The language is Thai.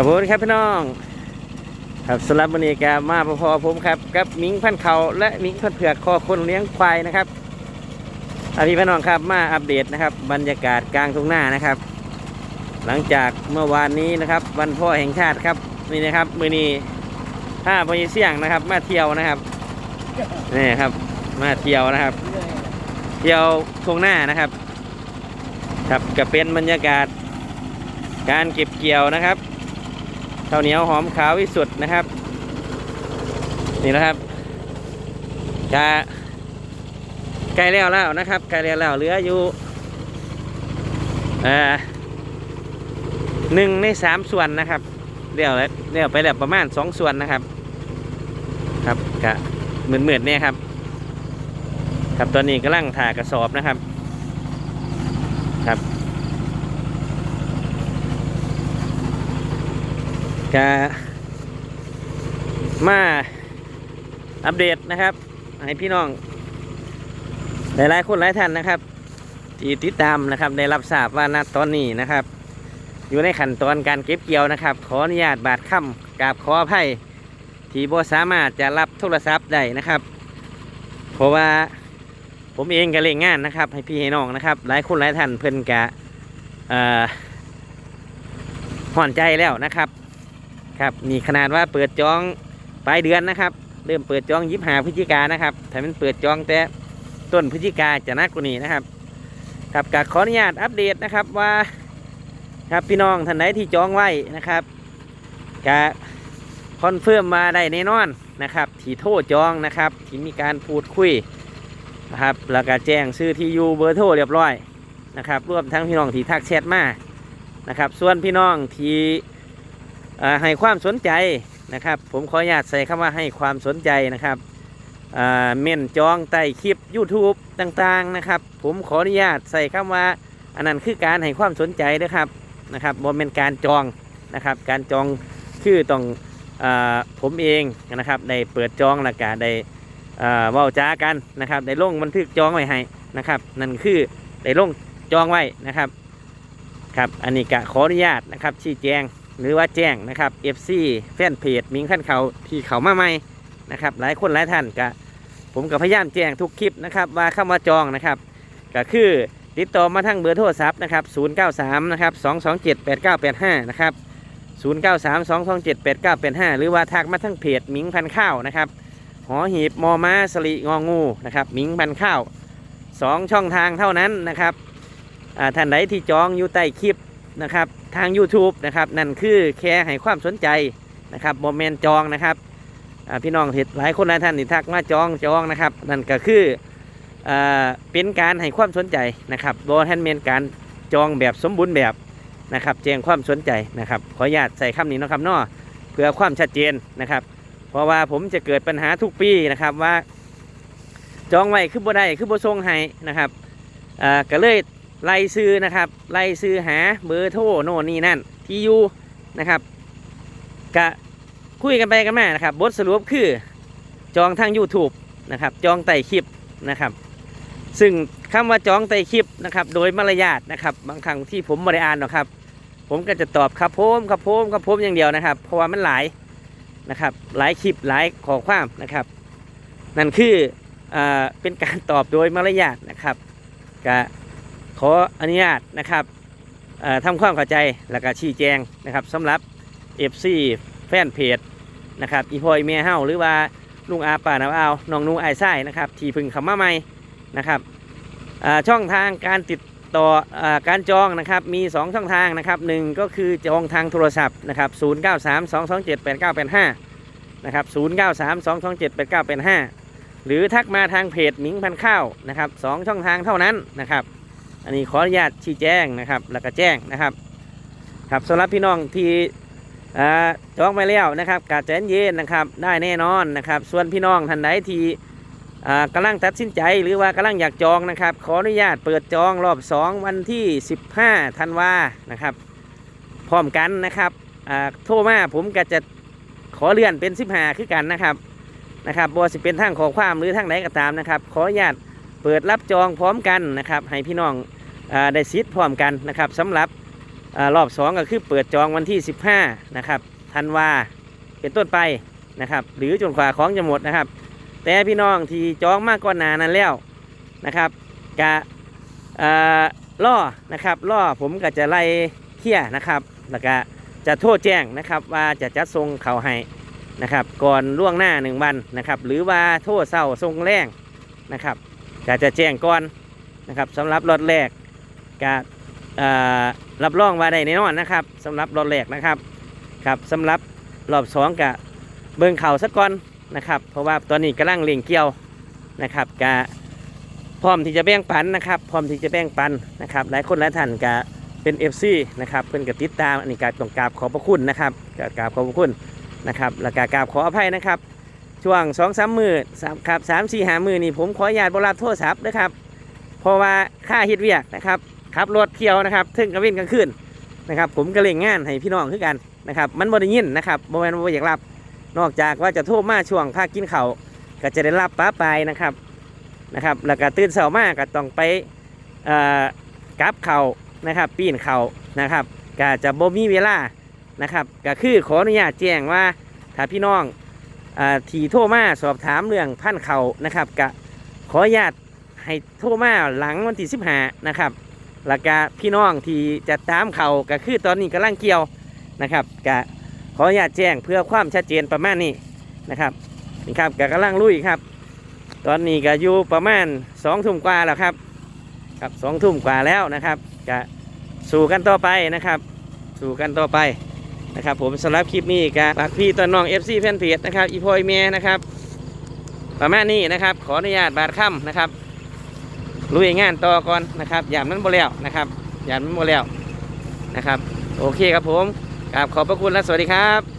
ครับผมครับพี่น้อง ครับสำหรับวันนี้ก็มาพอผมครับกับมิงพันเขาและมิงพันเผือกคอคนเลี้ยงควายนะครับอาพี่พี่น้องครับมาอัปเดตนะครับ บรรยากาศกลางทุ่งนานะครับ หลังจากเมื่อวานนี้นะครับ วันพ่อแห่งชาติครับนี่นะครับมือนี้ห้าพยเสี่ยงนะครับ มาเที่ยวนะครับนี่ครับ มาเที่ยวนะครับ เที่ยวทุ่งนานะครับ ครับก็เป็นบรรยากาศการเก็บเกี่ยวนะครับ ข้าวเหนียวหอมขาววิสุทธ์นะครับ นี่นะครับจะใกล้แล้วแล้วนะครับใกล้แล้วแล้วเหลืออยู่เอ่อหนึ่งในสามส่วนนะครับเรียวแล้วเรียวไปแล้วประมาณสองส่วนนะครับ ครับกะเหมือนเหมือนเนี่ยครับ ครับตอนนี้กำลังถ่ากระสอบนะครับ ครับ จะมาอัปเดตนะครับ ให้พี่น้อง หลายๆคนหลายท่านนะครับ ที่ติดตามนะครับได้รับทราบว่าณตอนนี้นะครับ อยู่ในขั้นตอนการเก็บเกี่ยวนะครับ ขออนุญาตบาดค่ำกราบขออภัยที่บ่สามารถจะรับโทรศัพท์ได้นะครับ เพราะว่าผมเองก็เล่งงานนะครับ ให้พี่ให้น้องนะครับ หลายคนหลายท่านเพิ่นกะห่อนใจแล้วนะครับ ครับนี่ขนาดว่าเปิดจองปลายเดือนนะครับ เริ่มเปิดจองยิบหาพฤศจิกานะครับถ้ามันเปิดจองแต่ต้นพฤศจิกาจะนักกว่านี้นะครับครับกขออนุญาตอัปเดตนะครับว่าครับพี่น้องท่านไหนที่จองไว้นะครับกะคอนเฟิร์มมาได้แน่นอนนะครับ ที่โทรจองนะครับที่มีการพูดคุยนะครับแล้วก็แจ้งชื่อที่อยู่เบอร์โทรเรียบร้อยนะครับรวมทั้งพี่น้องที่ทักแชทมานะครับ ส่วนพี่น้องที่ ให้ความสนใจนะครับ ผมขออนุญาตใส่คำว่าให้ความสนใจนะครับเม่นจองใต้คลิป YouTube ต่างๆนะครับ ผมขออนุญาตใส่คำว่า อันนั้นคือการให้ความสนใจนะครับนะครับบ่เป็นการจองนะครับ การจองคือต้องอผมเองนะครับได้เปิดจองแล้วก็ได้เอ่อเว้าจ้ากันนะครับได้ลงบันทึกจองไว้ให้นะครับนั่นคือได้ลงจองไว้นะครับครับ อันนี้กะขออนุญาตนะครับชี้แจง หรือว่าแจ้งนะครับ FC แฟนเพจมิงขั้นเขาที่เขามาใหม่นะครับ หลายคนหลายท่านกะผมก็พยายามแจ้งทุกคลิปนะครับว่าเข้ามาจองนะครับก็คือติดต่อมาทางเบอร์โทรศัพท์นะครับ 093 นะครับ 227 8985 นะครับ 093 227 8985 หรือว่าทักมาทางเพจมิงพันข้าวนะครับหอหีบมอม้าสลิงองูนะครับมิงบันข้าวสองช่องทางเท่านั้นนะครับท่านใดที่จองอยู่ใต้คลิปนะครับ ทาง YouTube นะครับ นั่นคือแค่ให้ความสนใจนะครับบอมเมนจองนะครับพี่น้องเห็นหลายคนหลายท่านที่ทักมาจองจองนะครับ นั่นก็คืออเป็นการให้ความสนใจนะครับโดยท่านเมนการจองแบบสมบูรณ์แบบนะครับแจ้งความสนใจนะครับขออนุญาตใส่คำนี้นะครับเนาะเพื่อความชัดเจนนะครับ เพราะว่าผมจะเกิดปัญหาทุกปีนะครับว่า จองไว้คือบ่ได้คือบ่ส่งให้นะครับอ่าก็เลย ไล่ซื้อนะครับไล่ซื้อหาเบอร์โทรโน่นนี่นั่นที่อยู่นะครับกะคุยกันไปกันมานะครับบทสรุปคือจองทาง YouTube นะครับจองไต่คลิปนะครับ ซึ่งคำว่าจองไต่คลิปนะครับโดยมารยาทนะครับบางครั้งที่ผมบริอ่านหรอกครับ ผมก็จะตอบครับผมครับผมครับผมอย่างเดียวนะครับ เพราะว่ามันหลายนะครับหลายคลิปหลายข้อความนะครับ นั่นคืออาเป็นการตอบโดยมารยาทนะครับก็ ขออนุญาตนะครับอ่าทำความเข้าใจแล้วก็ชี้แจงนะครับสำหรับ FC แฟนเพจนะครับอีพอยเมียเฮาหรือว่าลุงอาป่านาอาวน้องนูไอายไส้นะครับที่พึ่งเข้ามาใหม่นะครับช่องทางการติดต่ออการจองนะครับมี 2 ช่องทางนะครับหนึ่งก็คือจองทางโทรศัพท์นะครับ0932278985นะครับ0932278985หรือทักมาทางเพจหมิงพันข้าวนะครับสองช่องทางเท่านั้นนะครับ อันนี้ขออนุญาตชี้แจงนะครับ แล้วก็แจ้งนะครับ ครับสำหรับพี่น้องที่จองไปแล้วนะครับกาแจเย็นนะครับ ได้แน่นอนนะครับ ส่วนพี่น้องท่านใดที่อ่ากำลังตัดสินใจหรือว่ากำลังอยากจองนะครับ ขออนุญาตเปิดจองรอบ 2 วันที่ 15ธันวานะครับ พร้อมกันนะครับอ่าโทรมาผมก็จะขอเลื่อนเป็นสิบหาคือกันนะครับนะครับบ่ว่าสิเป็นทางขอความหรือทางไหนก็ตามนะครับ ขออนุญาตเปิดรับจองพร้อมกันนะครับ ให้พี่น้อง ได้สิทพร้อมกันนะครับสำหรับอรอบสองก็คือเปิดจองวันที่ 15นะครับธันวาเป็นต้นไปนะครับ หรือจนกว่าของจะหมดนะครับ แต่พี่น้องที่จองมากก่อนหนานั้นแล้วนะครับกะอ่อล่อนะครับล่อผมก็จะไล่เคลียนะครับแล้วก็จะโทษแจ้งนะครับว่าจะจัดส่งเขาให้นะครับ ก่อนล่วงหน้าหนึ่งวันนะครับ หรือว่าโทษเศร้าส่งแรงนะครับก็จะแจ้งก่อนนะครับสำหรับรถแรก ก็รับรองว่าได้แน่นอนนะครับสำหรับรถแรกนะครับครับสำหรับรอบสองก็เบิ่งเข่าสักก่อนนะครับ เพราะว่าตอนนี้กำลังเล่งเกี่ยวนะครับกะพร้อมที่จะแบ่งปันนะครับพร้อมที่จะแบ่งปันนะครับ หลายคนหลายท่านกะเป็น FC นะครับเพิ่นก็ติดตามอันนี้กาต้องกราบขอบพระคุณนะครับกกราบขอบพระคุณนะครับแล้วก็กราบขออภัยนะครับ ช่วง2อสามมือสามครับสามสี่หามือนี่ผมขออนุญาตบรับโทรศัพท์นะครับ เพราะว่าค่าฮ็ดเวียกนะครับ ขับรถเที่ยวนะครับถึงกลางวันกลางคืนนะครับ ผมก็เล่งงานให้พี่น้องคือกันนะครับมันบ่ได้ยินนะครับบ่แมนว่าบ่อยากรับ นอกจากว่าจะโทรมาช่วงภาคกินเขาก็จะได้รับป้าไปนะครับนะครับ แล้วก็ตื่นเช้ามาก็ต้องไปกับเขานะครับปีนเขานะครับก็จะบ่มีเวลานะครับก็คือขออนุญาตแจ้งว่าถ้าพี่น้องอที่โทรมาสอบถามเรื่องพันเขานะครับก็ขออนุญาตให้โทรมาหลังวันที่สิบห้านะครับ แล้วก็พี่น้องที่จะตามเขาก็คือตอนนี้กำลังเกี่ยวนะครับก็ขออนุญาตแจ้งเพื่อความชัดเจนประมาณนี้นะครับนี่ครับก็กำลังลุยครับ ตอนนี้ก็อยู่ประมาณสองทุ่มกว่าแล้วครับครับสองทุ่มกว่าแล้วนะครับก็สู่กันต่อไปนะครับ สู่กันต่อไปนะครับ ผมสำหรับคลิปนี้ก็ฝากพี่ตอนน้อง FC แฟนเพจนะครับอีพอยเมียนะครับประมาณนี้นะครับ ขออนุญาตบาดค่ำนะครับ ลุยงานต่อก่อนนะครับยามนั้นบ่แล้วนะครับยามนั้นบ่แล้วนะครับ โอเคครับผมกราบขอบพระคุณและสวัสดีครับ